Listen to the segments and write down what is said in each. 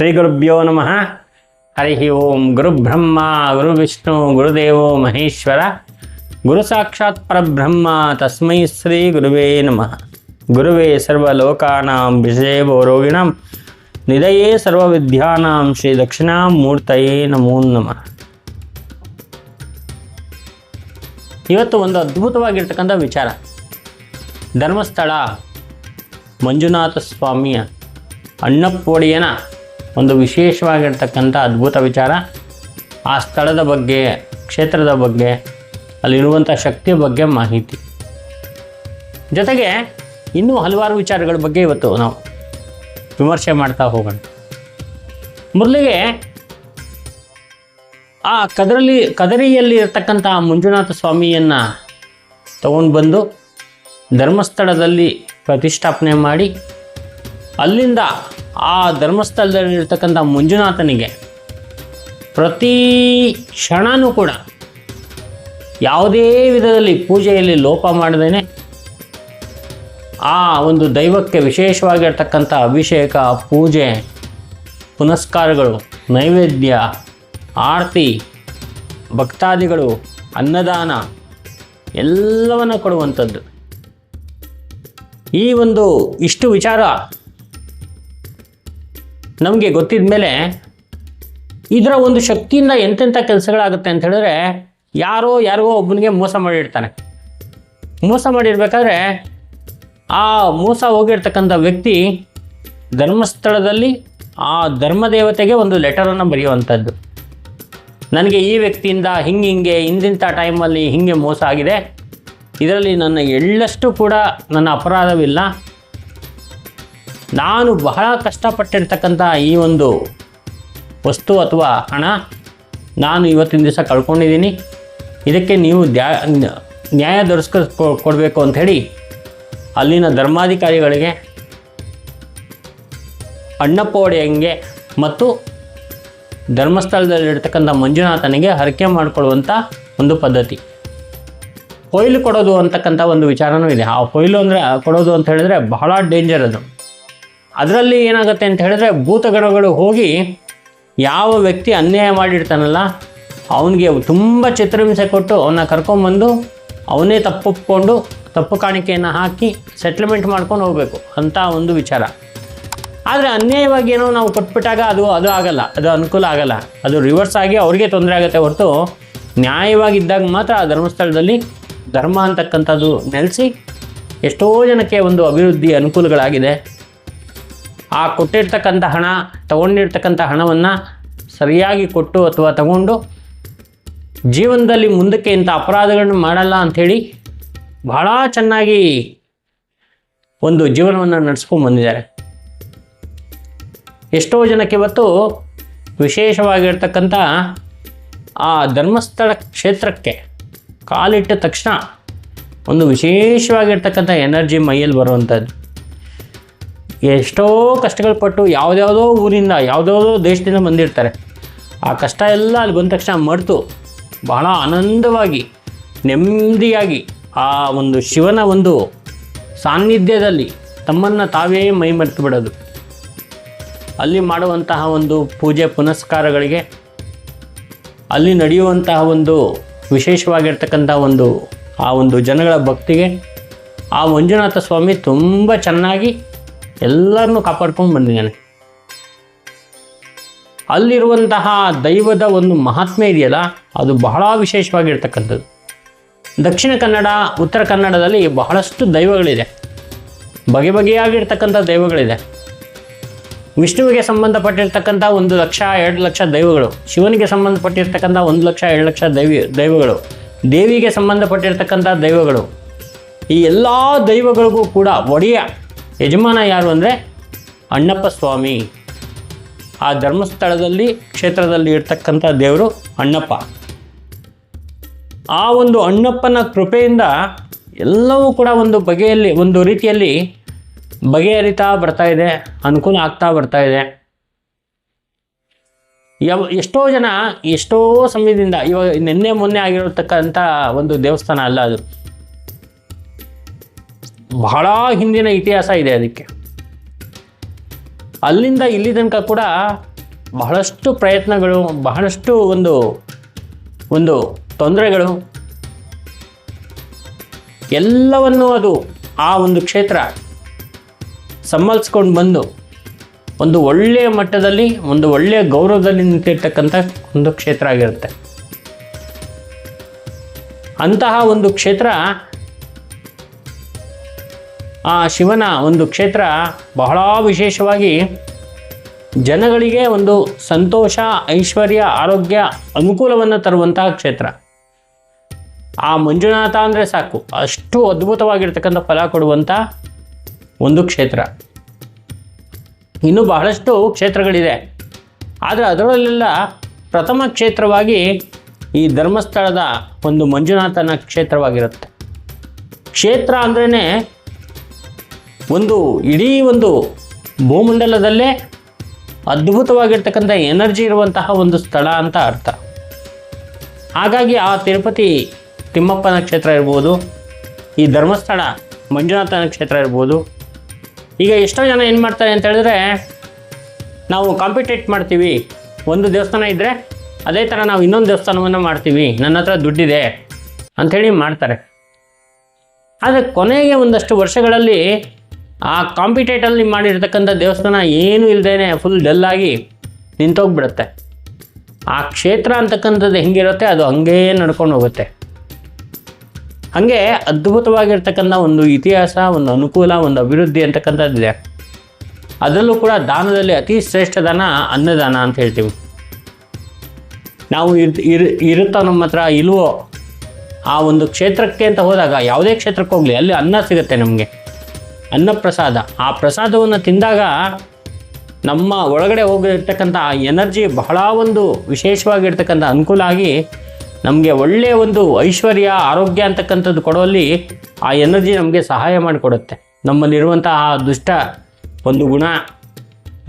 ಶ್ರೀ ಗುರುಭ್ಯೋ ನಮಃ ಹರಿ ಓಂ ಗುರುಬ್ರಹ್ಮ ಗುರುವಿಷ್ಣು ಗುರುದೇವೋ ಮಹೇಶ್ವರ ಗುರು ಸಾಕ್ಷಾತ್ ಪರಬ್ರಹ್ಮ ತಸ್ಮೈ ಶ್ರೀ ಗುರುವೇ ನಮಃ ಗುರುವೇ ಸರ್ವಲೋಕಾನಾಂ ವಿಷಯೋ ರೋಗಿಣಾಂ ನಿಧಯೇ ಸರ್ವವಿದ್ಯಾನಾಂ ಶ್ರೀ ದಕ್ಷಿಣಾಮೂರ್ತಯೇ ನಮೋ ನಮಃ ಇವತ್ತು ಒಂದು ಅದ್ಭುತವಾಗಿರ್ತಕ್ಕಂಥ ವಿಚಾರ ಧರ್ಮಸ್ಥಳ ಮಂಜುನಾಥ ಸ್ವಾಮಿಯ ಅಣ್ಣಪ್ಪೋಡಿಯನ ಒಂದು ವಿಶೇಷವಾಗಿರ್ತಕ್ಕಂಥ ಅದ್ಭುತ ವಿಚಾರ. ಆ ಸ್ಥಳದ ಬಗ್ಗೆ, ಕ್ಷೇತ್ರದ ಬಗ್ಗೆ, ಅಲ್ಲಿರುವಂಥ ಶಕ್ತಿಯ ಬಗ್ಗೆ ಮಾಹಿತಿ. ಜೊತೆಗೆ ಇನ್ನೂ ಹಲವಾರು ವಿಚಾರಗಳ ಬಗ್ಗೆ ಇವತ್ತು ನಾವು ವಿಮರ್ಶೆ ಮಾಡ್ತಾ ಹೋಗೋಣ. ಮೊದಲಿಗೆ ಆ ಕದರಲ್ಲಿ, ಕದರಿಯಲ್ಲಿ ಇರತಕ್ಕಂಥ ಮಂಜುನಾಥ ಸ್ವಾಮಿಯನ್ನು ತಗೊಂಡು ಬಂದು ಧರ್ಮಸ್ಥಳದಲ್ಲಿ ಪ್ರತಿಷ್ಠಾಪನೆ ಮಾಡಿ, ಅಲ್ಲಿಂದ ಆ ಧರ್ಮಸ್ಥಳದಲ್ಲಿರ್ತಕ್ಕಂಥ ಮಂಜುನಾಥನಿಗೆ ಪ್ರತಿ ಕ್ಷಣನೂ ಕೂಡ ಯಾವುದೇ ವಿಧದಲ್ಲಿ ಪೂಜೆಯಲ್ಲಿ ಲೋಪ ಮಾಡದೇನೆ ಆ ಒಂದು ದೈವಕ್ಕೆ ವಿಶೇಷವಾಗಿರ್ತಕ್ಕಂಥ ಅಭಿಷೇಕ, ಪೂಜೆ, ಪುನಸ್ಕಾರಗಳು, ನೈವೇದ್ಯ, ಆರತಿ, ಭಕ್ತಾದಿಗಳು, ಅನ್ನದಾನ ಎಲ್ಲವನ್ನು ಕೊಡುವಂಥದ್ದು. ಈ ಒಂದು ಇಷ್ಟು ವಿಚಾರ ನಮಗೆ ಗೊತ್ತಿದ ಮೇಲೆ ಇದರ ಒಂದು ಶಕ್ತಿಯಿಂದ ಎಂತೆಂಥ ಕೆಲಸಗಳಾಗುತ್ತೆ ಅಂತ ಹೇಳಿದ್ರೆ ಯಾರೋ ಯಾರಿಗೋ ಒಬ್ಬನಿಗೆ ಮೋಸ ಮಾಡಿರ್ತಾನೆ. ಮೋಸ ಮಾಡಿರ್ಬೇಕಾದ್ರೆ ಆ ಮೋಸ ಹೋಗಿರ್ತಕ್ಕಂಥ ವ್ಯಕ್ತಿ ಧರ್ಮಸ್ಥಳದಲ್ಲಿ ಆ ಧರ್ಮದೇವತೆಗೆ ಒಂದು ಲೆಟರನ್ನು ಬರೆಯುವಂಥದ್ದು. ನನಗೆ ಈ ವ್ಯಕ್ತಿಯಿಂದ ಹಿಂಗೆ ಹಿಂಗೆ, ಇಂದಿಂಥ ಟೈಮಲ್ಲಿ ಹಿಂಗೆ ಮೋಸ ಆಗಿದೆ. ಇದರಲ್ಲಿ ನನ್ನ ಎಳ್ಳಷ್ಟು ಕೂಡ ನನ್ನ ಅಪರಾಧವಿಲ್ಲ. ನಾನು ಬಹಳ ಕಷ್ಟಪಟ್ಟಿರ್ತಕ್ಕಂಥ ಈ ಒಂದು ವಸ್ತು ಅಥವಾ ಹಣ ನಾನು ಇವತ್ತಿನ ದಿವಸ ಕಳ್ಕೊಂಡಿದ್ದೀನಿ. ಇದಕ್ಕೆ ನೀವು ದ್ಯಾ, ನ್ಯಾಯ ದೊರಸ್ಕ ಕೊಡಬೇಕು ಅಂಥೇಳಿ ಅಲ್ಲಿನ ಧರ್ಮಾಧಿಕಾರಿಗಳಿಗೆ ಅಣ್ಣಪ್ಪ ಒಡೆಯಂಗೆ ಮತ್ತು ಧರ್ಮಸ್ಥಳದಲ್ಲಿರ್ತಕ್ಕಂಥ ಮಂಜುನಾಥನಿಗೆ ಹರಕೆ ಮಾಡಿಕೊಳ್ಳುವಂಥ ಒಂದು ಪದ್ಧತಿ. ಕೊಯ್ಲು ಕೊಡೋದು ಅಂತಕ್ಕಂಥ ಒಂದು ವಿಚಾರನೂ ಇದೆ. ಆ ಕೊಯ್ಲು ಅಂದರೆ, ಕೊಡೋದು ಅಂತ ಹೇಳಿದ್ರೆ ಬಹಳ ಡೇಂಜರ್ ಅದು. ಅದರಲ್ಲಿ ಏನಾಗುತ್ತೆ ಅಂತ ಹೇಳಿದ್ರೆ ಭೂತಗಣಗಳು ಹೋಗಿ ಯಾವ ವ್ಯಕ್ತಿ ಅನ್ಯಾಯ ಮಾಡಿರ್ತಾನಲ್ಲ, ಅವನಿಗೆ ತುಂಬ ಚಿತ್ರಹಿಂಸೆ ಕೊಟ್ಟು ಅವನ್ನ ಕರ್ಕೊಂಬಂದು ಅವನೇ ತಪ್ಪೊಪ್ಕೊಂಡು ತಪ್ಪು ಕಾಣಿಕೆಯನ್ನು ಹಾಕಿ ಸೆಟ್ಲ್ಮೆಂಟ್ ಮಾಡ್ಕೊಂಡು ಹೋಗಬೇಕು ಅಂತ ಒಂದು ವಿಚಾರ. ಆದರೆ ಅನ್ಯಾಯವಾಗಿ ಏನೋ ನಾವು ಕೊಟ್ಬಿಟ್ಟಾಗ ಅದು ಅದು ಆಗಲ್ಲ, ಅದು ಅನುಕೂಲ ಆಗಲ್ಲ, ಅದು ರಿವರ್ಸ್ ಆಗಿ ಅವ್ರಿಗೆ ತೊಂದರೆ ಆಗುತ್ತೆ ಹೊರತು ನ್ಯಾಯವಾಗಿದ್ದಾಗ ಮಾತ್ರ ಆ ಧರ್ಮಸ್ಥಳದಲ್ಲಿ ಧರ್ಮ ಅಂತಕ್ಕಂಥದ್ದು ನೆಲೆಸಿ ಎಷ್ಟೋ ಜನಕ್ಕೆ ಒಂದು ಅಭಿವೃದ್ಧಿ ಅನುಕೂಲಗಳಾಗಿದೆ. ಆ ಕೊಟ್ಟಿರ್ತಕ್ಕಂಥ ಹಣ, ತಗೊಂಡಿರ್ತಕ್ಕಂಥ ಹಣವನ್ನು ಸರಿಯಾಗಿ ಕೊಟ್ಟು ಅಥವಾ ತಗೊಂಡು ಜೀವನದಲ್ಲಿ ಮುಂದಕ್ಕೆ ಇಂಥ ಅಪರಾಧಗಳನ್ನು ಮಾಡಲ್ಲ ಅಂಥೇಳಿ ಬಹಳ ಚೆನ್ನಾಗಿ ಒಂದು ಜೀವನವನ್ನು ನಡೆಸ್ಕೊಂಡು ಬಂದಿದ್ದಾರೆ. ಎಷ್ಟೋ ಜನಕ್ಕೆ ಇವತ್ತು ವಿಶೇಷವಾಗಿರ್ತಕ್ಕಂಥ ಆ ಧರ್ಮಸ್ಥಳ ಕ್ಷೇತ್ರಕ್ಕೆ ಕಾಲಿಟ್ಟ ತಕ್ಷಣ ಒಂದು ವಿಶೇಷವಾಗಿರ್ತಕ್ಕಂಥ ಎನರ್ಜಿ ಮೈಯಲ್ಲಿ ಬರುವಂಥದ್ದು. ಎಷ್ಟೋ ಕಷ್ಟಗಳು ಪಟ್ಟು ಯಾವುದ್ಯಾವುದೋ ಊರಿಂದ, ಯಾವುದ್ಯಾವುದೋ ದೇಶದಿಂದ ಬಂದಿರ್ತಾರೆ. ಆ ಕಷ್ಟ ಎಲ್ಲ ಅಲ್ಲಿ ಬಂದ ತಕ್ಷಣ ಮರೆತು ಬಹಳ ಆನಂದವಾಗಿ, ನೆಮ್ಮದಿಯಾಗಿ ಆ ಒಂದು ಶಿವನ ಒಂದು ಸಾನ್ನಿಧ್ಯದಲ್ಲಿ ತಮ್ಮನ್ನು ತಾವೇ ಮೈ ಮರೆತು ಬಿಡೋದು. ಅಲ್ಲಿ ಮಾಡುವಂತಹ ಒಂದು ಪೂಜೆ ಪುನಸ್ಕಾರಗಳಿಗೆ, ಅಲ್ಲಿ ನಡೆಯುವಂತಹ ಒಂದು ವಿಶೇಷವಾಗಿರ್ತಕ್ಕಂಥ ಒಂದು, ಆ ಒಂದು ಜನಗಳ ಭಕ್ತಿಗೆ, ಆ ಮಂಜುನಾಥ ಸ್ವಾಮಿ ತುಂಬ ಚೆನ್ನಾಗಿ ಎಲ್ಲರನ್ನೂ ಕಾಪಾಡ್ಕೊಂಡು ಬಂದಿದ್ದಾನೆ ಅಲ್ಲಿರುವಂತಹ ದೈವದ ಒಂದು ಮಹಾತ್ಮೆ ಇದೆಯಲ್ಲ, ಅದು ಬಹಳ ವಿಶೇಷವಾಗಿರ್ತಕ್ಕಂಥದ್ದು. ದಕ್ಷಿಣ ಕನ್ನಡ, ಉತ್ತರ ಕನ್ನಡದಲ್ಲಿ ಬಹಳಷ್ಟು ದೈವಗಳಿದೆ. ಬಗೆ ಬಗೆಯಾಗಿರ್ತಕ್ಕಂಥ ದೈವಗಳಿದೆ. ವಿಷ್ಣುವಿಗೆ ಸಂಬಂಧಪಟ್ಟಿರ್ತಕ್ಕಂಥ ಒಂದು ಲಕ್ಷ, ಎರಡು ಲಕ್ಷ ದೈವಗಳು, ಶಿವನಿಗೆ ಸಂಬಂಧಪಟ್ಟಿರ್ತಕ್ಕಂಥ ಒಂದು ಲಕ್ಷ, ಎರಡು ಲಕ್ಷ ದೈವಿ, ದೈವಗಳು, ದೇವಿಗೆ ಸಂಬಂಧಪಟ್ಟಿರ್ತಕ್ಕಂಥ ದೈವಗಳು, ಈ ಎಲ್ಲ ದೈವಗಳಿಗೂ ಕೂಡ ಒಡೆಯ ಯಜಮಾನ ಯಾರು ಅಂದರೆ ಅಣ್ಣಪ್ಪ ಸ್ವಾಮಿ. ಆ ಧರ್ಮಸ್ಥಳದಲ್ಲಿ, ಕ್ಷೇತ್ರದಲ್ಲಿ ಇರ್ತಕ್ಕಂಥ ದೇವರು ಅಣ್ಣಪ್ಪ. ಆ ಒಂದು ಅಣ್ಣಪ್ಪನ ಕೃಪೆಯಿಂದ ಎಲ್ಲವೂ ಕೂಡ ಒಂದು ಬಗೆಯಲ್ಲಿ, ಒಂದು ರೀತಿಯಲ್ಲಿ ಬಗೆಹರಿತಾ ಬರ್ತಾ ಇದೆ, ಅನುಕೂಲ ಆಗ್ತಾ ಬರ್ತಾ ಇದೆ. ಯಾವ, ಎಷ್ಟೋ ಜನ ಎಷ್ಟೋ ಸಮಯದಿಂದ, ಇವಾಗ ನಿನ್ನೆ ಮೊನ್ನೆ ಆಗಿರತಕ್ಕಂಥ ಒಂದು ದೇವಸ್ಥಾನ ಅಲ್ಲ ಅದು. ಬಹಳ ಹಿಂದಿನ ಇತಿಹಾಸ ಇದೆ ಅದಕ್ಕೆ. ಅಲ್ಲಿಂದ ಇಲ್ಲಿ ತನಕ ಕೂಡ ಬಹಳಷ್ಟು ಪ್ರಯತ್ನಗಳು, ಬಹಳಷ್ಟು ಒಂದು ಒಂದು ತೊಂದರೆಗಳು. ಎಲ್ಲವನ್ನೂ ಅದು ಆ ಒಂದು ಕ್ಷೇತ್ರ ಸಂಭಾಲಿಸ್ಕೊಂಡು ಬಂದು ಒಂದು ಒಳ್ಳೆಯ ಮಟ್ಟದಲ್ಲಿ, ಒಂದು ಒಳ್ಳೆಯ ಗೌರವದಲ್ಲಿ ನಿಂತಿರ್ತಕ್ಕಂಥ ಒಂದು ಕ್ಷೇತ್ರ ಆಗಿರುತ್ತೆ. ಅಂತಹ ಒಂದು ಕ್ಷೇತ್ರ ಆ ಶಿವನ ಒಂದು ಕ್ಷೇತ್ರ ಬಹಳ ವಿಶೇಷವಾಗಿ ಜನಗಳಿಗೆ ಒಂದು ಸಂತೋಷ, ಐಶ್ವರ್ಯ, ಆರೋಗ್ಯ ಅನುಕೂಲವನ್ನು ತರುವಂತಹ ಕ್ಷೇತ್ರ. ಆ ಮಂಜುನಾಥ ಅಂದರೆ ಸಾಕು. ಅಷ್ಟು ಅದ್ಭುತವಾಗಿರ್ತಕ್ಕಂಥ ಫಲ ಕೊಡುವಂಥ ಒಂದು ಕ್ಷೇತ್ರ. ಇನ್ನೂ ಬಹಳಷ್ಟು ಕ್ಷೇತ್ರಗಳಿದೆ. ಆದರೆ ಅದರಲ್ಲೆಲ್ಲ ಪ್ರಥಮ ಕ್ಷೇತ್ರವಾಗಿ ಈ ಧರ್ಮಸ್ಥಳದ ಒಂದು ಮಂಜುನಾಥನ ಕ್ಷೇತ್ರವಾಗಿರುತ್ತೆ. ಕ್ಷೇತ್ರ ಅಂದ್ರೇ ಒಂದು ಇಡೀ ಒಂದು ಭೂಮಂಡಲದಲ್ಲೇ ಅದ್ಭುತವಾಗಿರ್ತಕ್ಕಂಥ ಎನರ್ಜಿ ಇರುವಂತಹ ಒಂದು ಸ್ಥಳ ಅಂತ ಅರ್ಥ. ಹಾಗಾಗಿ ಆ ತಿರುಪತಿ ತಿಮ್ಮಪ್ಪನ ಕ್ಷೇತ್ರ ಇರ್ಬೋದು, ಈ ಧರ್ಮಸ್ಥಳ ಮಂಜುನಾಥನ ಕ್ಷೇತ್ರ ಇರ್ಬೋದು. ಈಗ ಎಷ್ಟೋ ಜನ ಏನು ಮಾಡ್ತಾರೆ ಅಂತ ಹೇಳಿದ್ರೆ, ನಾವು ಕಾಂಪಿಟೇಟ್ ಮಾಡ್ತೀವಿ. ಒಂದು ದೇವಸ್ಥಾನ ಇದ್ದರೆ ಅದೇ ಥರ ನಾವು ಇನ್ನೊಂದು ದೇವಸ್ಥಾನವನ್ನು ಮಾಡ್ತೀವಿ. ನನ್ನ ಹತ್ರ ದುಡ್ಡಿದೆ ಅಂಥೇಳಿ ಮಾಡ್ತಾರೆ. ಆದರೆ ಕೊನೆಗೆ ಒಂದಷ್ಟು ವರ್ಷಗಳಲ್ಲಿ ಆ ಕಾಂಪಿಟೇಟಲ್ಲಿ ಮಾಡಿರ್ತಕ್ಕಂಥ ದೇವಸ್ಥಾನ ಏನೂ ಇಲ್ಲದೇ ಫುಲ್ ಡಲ್ಲಾಗಿ ನಿಂತೋಗ್ಬಿಡುತ್ತೆ. ಆ ಕ್ಷೇತ್ರ ಅಂತಕ್ಕಂಥದ್ದು ಹೆಂಗಿರುತ್ತೆ ಅದು ಹಂಗೇ ನಡ್ಕೊಂಡು ಹೋಗುತ್ತೆ. ಹಾಗೆ ಅದ್ಭುತವಾಗಿರ್ತಕ್ಕಂಥ ಒಂದು ಇತಿಹಾಸ, ಒಂದು ಅನುಕೂಲ, ಒಂದು ಅಭಿವೃದ್ಧಿ ಅಂತಕ್ಕಂಥದ್ದಿದೆ ಅದರಲ್ಲೂ ಕೂಡ ದಾನದಲ್ಲಿ ಅತಿ ಶ್ರೇಷ್ಠ ದಾನ ಅನ್ನದಾನ ಅಂತ ಹೇಳ್ತೀವಿ. ನಾವು ಇರ್ ಇರ್, ಇರುತ್ತೋ ನಮ್ಮ ಹತ್ರ ಇಲ್ವೋ ಆ ಒಂದು ಕ್ಷೇತ್ರಕ್ಕೆ ಅಂತ ಹೋದಾಗ ಯಾವುದೇ ಕ್ಷೇತ್ರಕ್ಕೆ ಹೋಗಲಿ, ಅಲ್ಲಿ ಅನ್ನ ಸಿಗುತ್ತೆ ನಮಗೆ. ಅನ್ನಪ್ರಸಾದ. ಆ ಪ್ರಸಾದವನ್ನು ತಿಂದಾಗ ನಮ್ಮ ಒಳಗಡೆ ಹೋಗಿರ್ತಕ್ಕಂಥ ಆ ಎನರ್ಜಿ ಬಹಳ ಒಂದು ವಿಶೇಷವಾಗಿರ್ತಕ್ಕಂಥ ಅನುಕೂಲ ಆಗಿ ನಮಗೆ ಒಳ್ಳೆಯ ಒಂದು ಐಶ್ವರ್ಯ, ಆರೋಗ್ಯ ಅಂತಕ್ಕಂಥದ್ದು ಕೊಡುವಲ್ಲಿ ಆ ಎನರ್ಜಿ ನಮಗೆ ಸಹಾಯ ಮಾಡಿಕೊಡುತ್ತೆ. ನಮ್ಮಲ್ಲಿರುವಂಥ ಆ ದುಷ್ಟ ಒಂದು ಗುಣ,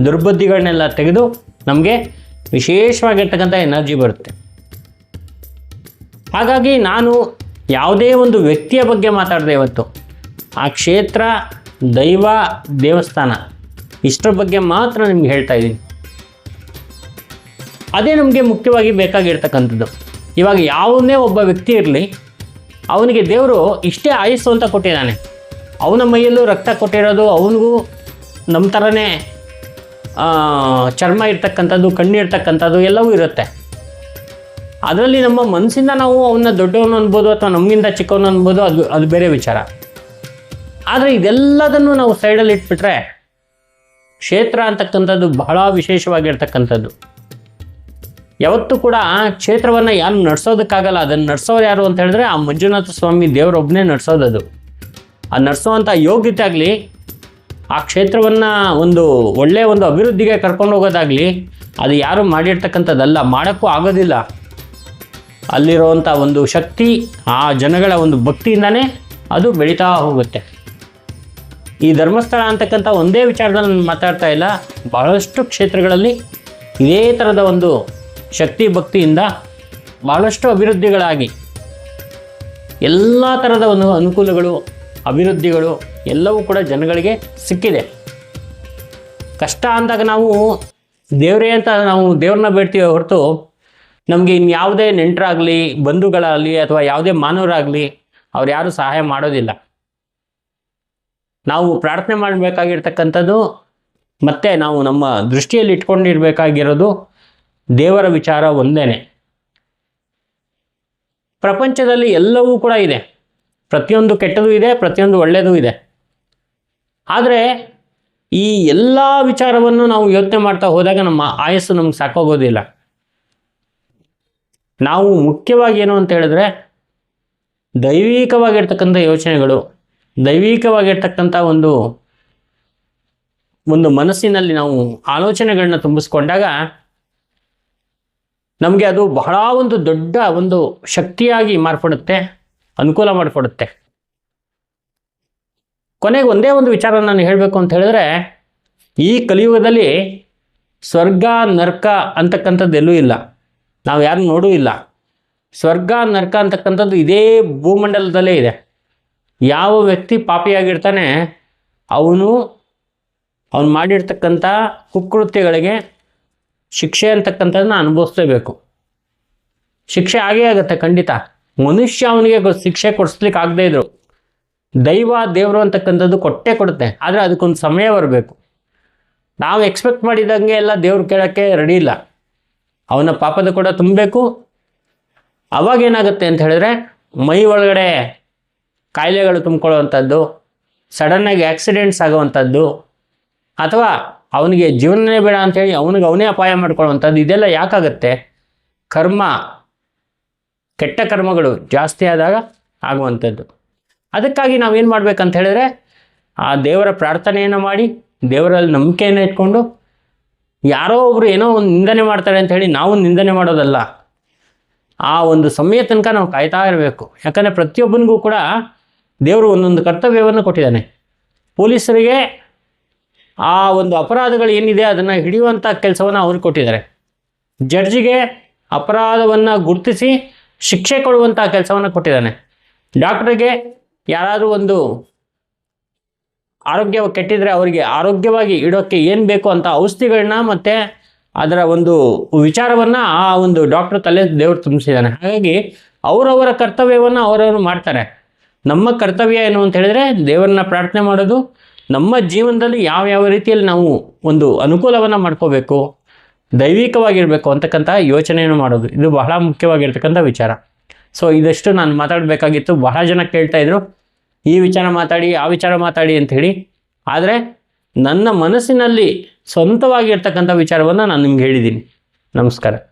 ದುರ್ಬುದ್ಧಿಗಳನ್ನೆಲ್ಲ ತೆಗೆದು ನಮಗೆ ವಿಶೇಷವಾಗಿರ್ತಕ್ಕಂಥ ಎನರ್ಜಿ ಬರುತ್ತೆ. ಹಾಗಾಗಿ ನಾನು ಯಾವುದೇ ಒಂದು ವ್ಯಕ್ತಿಯ ಬಗ್ಗೆ ಮಾತಾಡಿದೆ ಇವತ್ತು. ಆ ಕ್ಷೇತ್ರ ದೈವ ದೇವಸ್ಥಾನ. ಇಷ್ಟರ ಬಗ್ಗೆ ಮಾತ್ರ ನಿಮ್ಗೆ ಹೇಳ್ತಾ ಇದ್ದೀನಿ. ಅದೇ ನಮಗೆ ಮುಖ್ಯವಾಗಿ ಬೇಕಾಗಿರ್ತಕ್ಕಂಥದ್ದು. ಇವಾಗ ಯಾವುದೇ ಒಬ್ಬ ವ್ಯಕ್ತಿ ಇರಲಿ, ಅವನಿಗೆ ದೇವರು ಇಷ್ಟೇ ಆಯಸ್ಸು ಅಂತ ಕೊಟ್ಟಿದ್ದಾನೆ. ಅವನ ಮೈಯಲ್ಲೂ ರಕ್ತ ಕೊಟ್ಟಿರೋದು, ಅವನಿಗೂ ನಮ್ಮ ಥರನೇ ಚರ್ಮ ಇರ್ತಕ್ಕಂಥದ್ದು, ಕಣ್ಣು ಇರ್ತಕ್ಕಂಥದ್ದು ಎಲ್ಲವೂ ಇರುತ್ತೆ. ಅದರಲ್ಲಿ ನಮ್ಮ ಮನಸ್ಸಿಂದ ನಾವು ಅವನ್ನ ದೊಡ್ಡವನು ಅನ್ಬೋದು ಅಥವಾ ನಮಗಿಂತ ಚಿಕ್ಕವನು ಅನ್ಬೋದು, ಅದು ಅದು ಬೇರೆ ವಿಚಾರ. ಆದರೆ ಇದೆಲ್ಲದನ್ನು ನಾವು ಸೈಡಲ್ಲಿ ಇಟ್ಬಿಟ್ರೆ ಕ್ಷೇತ್ರ ಅಂತಕ್ಕಂಥದ್ದು ಬಹಳ ವಿಶೇಷವಾಗಿರ್ತಕ್ಕಂಥದ್ದು. ಯಾವತ್ತೂ ಕೂಡ ಕ್ಷೇತ್ರವನ್ನು ಯಾರು ನಡೆಸೋದಕ್ಕಾಗಲ್ಲ, ಅದನ್ನು ನಡೆಸೋರು ಯಾರು ಅಂತ ಹೇಳಿದ್ರೆ ಆ ಮಂಜುನಾಥ ಸ್ವಾಮಿ ದೇವರೊಬ್ಬನೇ ನಡ್ಸೋದದು ಆ ನಡೆಸೋವಂಥ ಯೋಗ್ಯತೆ ಆಗಲಿ, ಆ ಕ್ಷೇತ್ರವನ್ನು ಒಂದು ಒಳ್ಳೆಯ ಒಂದು ಅಭಿವೃದ್ಧಿಗೆ ಕರ್ಕೊಂಡು ಹೋಗೋದಾಗಲಿ, ಅದು ಯಾರು ಮಾಡಿರ್ತಕ್ಕಂಥದ್ದಲ್ಲ, ಮಾಡೋಕ್ಕೂ ಆಗೋದಿಲ್ಲ. ಅಲ್ಲಿರುವಂಥ ಒಂದು ಶಕ್ತಿ ಆ ಜನಗಳ ಒಂದು ಭಕ್ತಿಯಿಂದನೇ ಅದು ಬೆಳೀತಾ ಹೋಗುತ್ತೆ. ಈ ಧರ್ಮಸ್ಥಳ ಅಂತಕ್ಕಂಥ ಒಂದೇ ವಿಚಾರದಲ್ಲಿ ನಾನು ಮಾತಾಡ್ತಾ ಇಲ್ಲ. ಬಹಳಷ್ಟು ಕ್ಷೇತ್ರಗಳಲ್ಲಿ ಇದೇ ಥರದ ಒಂದು ಶಕ್ತಿ ಭಕ್ತಿಯಿಂದ ಭಾಳಷ್ಟು ಅಭಿವೃದ್ಧಿಗಳಾಗಿ ಎಲ್ಲ ಥರದ ಒಂದು ಅನುಕೂಲಗಳು, ಅಭಿವೃದ್ಧಿಗಳು ಎಲ್ಲವೂ ಕೂಡ ಜನಗಳಿಗೆ ಸಿಕ್ಕಿದೆ. ಕಷ್ಟ ಅಂದಾಗ ನಾವು ದೇವರೇ ಅಂತ ನಾವು ದೇವ್ರನ್ನ ಬೇಡ್ತೀವಿ ಹೊರತು ನಮಗೆ ಇನ್ಯಾವುದೇ ನೆಂಟರಾಗಲಿ, ಬಂಧುಗಳಾಗಲಿ ಅಥವಾ ಯಾವುದೇ ಮಾನವರಾಗಲಿ ಅವ್ರು ಯಾರೂ ಸಹಾಯ ಮಾಡೋದಿಲ್ಲ. ನಾವು ಪ್ರಾರ್ಥನೆ ಮಾಡಬೇಕಾಗಿರ್ತಕ್ಕಂಥದ್ದು, ಮತ್ತೆ ನಾವು ನಮ್ಮ ದೃಷ್ಟಿಯಲ್ಲಿ ಇಟ್ಕೊಂಡಿರಬೇಕಾಗಿರೋದು ದೇವರ ವಿಚಾರ ಒಂದೇನೆ. ಪ್ರಪಂಚದಲ್ಲಿ ಎಲ್ಲವೂ ಕೂಡ ಇದೆ. ಪ್ರತಿಯೊಂದು ಕೆಟ್ಟದು ಇದೆ, ಪ್ರತಿಯೊಂದು ಒಳ್ಳೆಯದು ಇದೆ. ಆದರೆ ಈ ಎಲ್ಲ ವಿಚಾರವನ್ನು ನಾವು ಯೋಚನೆ ಮಾಡ್ತಾ ಹೋದಾಗ ನಮ್ಮ ಆಯಸ್ಸು ನಮ್ಗೆ ಸಾಕೋಗೋದಿಲ್ಲ. ನಾವು ಮುಖ್ಯವಾಗಿ ಏನು ಅಂತ ಹೇಳಿದ್ರೆ ದೈವಿಕವಾಗಿರ್ತಕ್ಕಂಥ ಯೋಚನೆಗಳು ದೈವಿಕವಾಗಿರ್ತಕ್ಕಂಥ ಒಂದು ಒಂದು ಮನಸ್ಸಿನಲ್ಲಿ ನಾವು ಆಲೋಚನೆಗಳನ್ನ ತುಂಬಿಸ್ಕೊಂಡಾಗ ನಮಗೆ ಅದು ಬಹಳ ಒಂದು ದೊಡ್ಡ ಒಂದು ಶಕ್ತಿಯಾಗಿ ಮಾರ್ಪಡುತ್ತೆ, ಅನುಕೂಲ ಮಾಡಿಕೊಡುತ್ತೆ. ಕೊನೆಗೆ ಒಂದೇ ಒಂದು ವಿಚಾರ ನಾನು ಹೇಳಬೇಕು ಅಂತ ಹೇಳಿದ್ರೆ, ಈ ಕಲಿಯುಗದಲ್ಲಿ ಸ್ವರ್ಗ, ನರ್ಕ ಅಂತಕ್ಕಂಥದ್ದು ಎಲ್ಲೂ ಇಲ್ಲ. ನಾವು ಯಾರು ನೋಡೂ ಇಲ್ಲ. ಸ್ವರ್ಗ, ನರ್ಕ ಅಂತಕ್ಕಂಥದ್ದು ಇದೇ ಭೂಮಂಡಲದಲ್ಲೇ ಇದೆ. ಯಾವ ವ್ಯಕ್ತಿ ಪಾಪಿಯಾಗಿರ್ತಾನೆ, ಅವನು ಅವನು ಮಾಡಿರ್ತಕ್ಕಂಥ ಕುಕೃತ್ಯಗಳಿಗೆ ಶಿಕ್ಷೆ ಅಂತಕ್ಕಂಥದ್ದನ್ನ ಅನುಭವಿಸ್ಲೇಬೇಕು. ಶಿಕ್ಷೆ ಆಗೇ ಆಗುತ್ತೆ, ಖಂಡಿತ. ಮನುಷ್ಯ ಅವನಿಗೆ ಶಿಕ್ಷೆ ಕೊಡಿಸ್ಲಿಕ್ಕೆ ಆಗದೇ ಇದ್ರು. ದೈವ, ದೇವರು ಅಂತಕ್ಕಂಥದ್ದು ಕೊಟ್ಟೇ ಕೊಡುತ್ತೆ, ಆದರೆ ಅದಕ್ಕೊಂದು ಸಮಯ ಬರಬೇಕು. ನಾವು ಎಕ್ಸ್ಪೆಕ್ಟ್ ಮಾಡಿದಂಗೆ ಎಲ್ಲ ದೇವ್ರು ಕೇಳೋಕ್ಕೆ ರೆಡಿ ಇಲ್ಲ. ಅವನ ಪಾಪದ ಕೂಡ ತುಂಬಬೇಕು. ಅವಾಗ ಏನಾಗುತ್ತೆ ಅಂತ ಹೇಳಿದ್ರೆ, ಮೈ ಒಳಗಡೆ ಕಾಯಿಲೆಗಳು ತುಂಬಿಕೊಳ್ಳುವಂಥದ್ದು ಸಡನ್ನಾಗಿ ಆಕ್ಸಿಡೆಂಟ್ಸ್ ಆಗುವಂಥದ್ದು, ಅಥವಾ ಅವನಿಗೆ ಜೀವನನೇ ಬೇಡ ಅಂಥೇಳಿ ಅವನಿಗೆ ಅವನೇ ಅಪಾಯ ಮಾಡ್ಕೊಳ್ಳುವಂಥದ್ದು, ಇದೆಲ್ಲ ಯಾಕಾಗತ್ತೆ? ಕರ್ಮ, ಕೆಟ್ಟ ಕರ್ಮಗಳು ಜಾಸ್ತಿ ಆದಾಗ ಆಗುವಂಥದ್ದು. ಅದಕ್ಕಾಗಿ ನಾವೇನು ಮಾಡ್ಬೇಕಂತ ಹೇಳಿದ್ರೆ, ಆ ದೇವರ ಪ್ರಾರ್ಥನೆಯನ್ನು ಮಾಡಿ, ದೇವರಲ್ಲಿ ನಂಬಿಕೆಯನ್ನು ಇಟ್ಕೊಂಡು, ಯಾರೋ ಒಬ್ಬರು ಏನೋ ಒಂದು ನಿಂದನೆ ಮಾಡ್ತಾರೆ ಅಂತ ಹೇಳಿ ನಾವು ನಿಂದನೆ ಮಾಡೋದಲ್ಲ, ಆ ಒಂದು ಸಮಯ ತನಕ ನಾವು ಕಾಯ್ತಾ ಇರಬೇಕು. ಯಾಕಂದರೆ ಪ್ರತಿಯೊಬ್ಬನಿಗೂ ಕೂಡ ದೇವರು ಒಂದೊಂದು ಕರ್ತವ್ಯವನ್ನು ಕೊಟ್ಟಿದ್ದಾನೆ. ಪೊಲೀಸರಿಗೆ ಆ ಒಂದು ಅಪರಾಧಗಳು ಏನಿದೆ ಅದನ್ನು ಹಿಡಿಯುವಂಥ ಕೆಲಸವನ್ನು ಅವರು ಕೊಟ್ಟಿದ್ದಾರೆ. ಜಡ್ಜಿಗೆ ಅಪರಾಧವನ್ನು ಗುರುತಿಸಿ ಶಿಕ್ಷೆ ಕೊಡುವಂಥ ಕೆಲಸವನ್ನು ಕೊಟ್ಟಿದ್ದಾನೆ. ಡಾಕ್ಟ್ರಿಗೆ ಯಾರಾದರೂ ಒಂದು ಆರೋಗ್ಯ ಕೆಟ್ಟಿದ್ರೆ ಅವರಿಗೆ ಆರೋಗ್ಯವಾಗಿ ಇಡೋಕ್ಕೆ ಏನು ಬೇಕು ಅಂತ ಔಷಧಿಗಳನ್ನ ಮತ್ತು ಅದರ ಒಂದು ವಿಚಾರವನ್ನು ಆ ಒಂದು ಡಾಕ್ಟ್ರ್ ತಲೆ ದೇವರು ತುಂಬಿಸಿದ್ದಾನೆ. ಹಾಗಾಗಿ ಅವರವರ ಕರ್ತವ್ಯವನ್ನು ಅವರವರು ಮಾಡ್ತಾರೆ. ನಮ್ಮ ಕರ್ತವ್ಯ ಏನು ಅಂತ ಹೇಳಿದ್ರೆ ದೇವರನ್ನ ಪ್ರಾರ್ಥನೆ ಮಾಡೋದು. ನಮ್ಮ ಜೀವನದಲ್ಲಿ ಯಾವ ಯಾವ ರೀತಿಯಲ್ಲಿ ನಾವು ಒಂದು ಅನುಕೂಲವನ್ನು ಮಾಡ್ಕೋಬೇಕು, ದೈವಿಕವಾಗಿರಬೇಕು ಅಂತಕ್ಕಂಥ ಯೋಚನೆಯನ್ನು ಮಾಡೋದು. ಇದು ಬಹಳ ಮುಖ್ಯವಾಗಿರ್ತಕ್ಕಂಥ ವಿಚಾರ. ಸೊ ಇದಷ್ಟು ನಾನು ಮಾತಾಡಬೇಕಾಗಿತ್ತು. ಬಹಳ ಜನ ಕೇಳ್ತಾ ಇದ್ರು. ಈ ವಿಚಾರ ಮಾತಾಡಿ, ಆ ವಿಚಾರ ಮಾತಾಡಿ ಅಂತ ಹೇಳಿ. ಆದರೆ ನನ್ನ ಮನಸ್ಸಿನಲ್ಲಿ ಸ್ವಂತವಾಗಿರ್ತಕ್ಕಂಥ ವಿಚಾರವನ್ನು ನಾನು ನಿಮ್ಗೆ ಹೇಳಿದ್ದೀನಿ. ನಮಸ್ಕಾರ.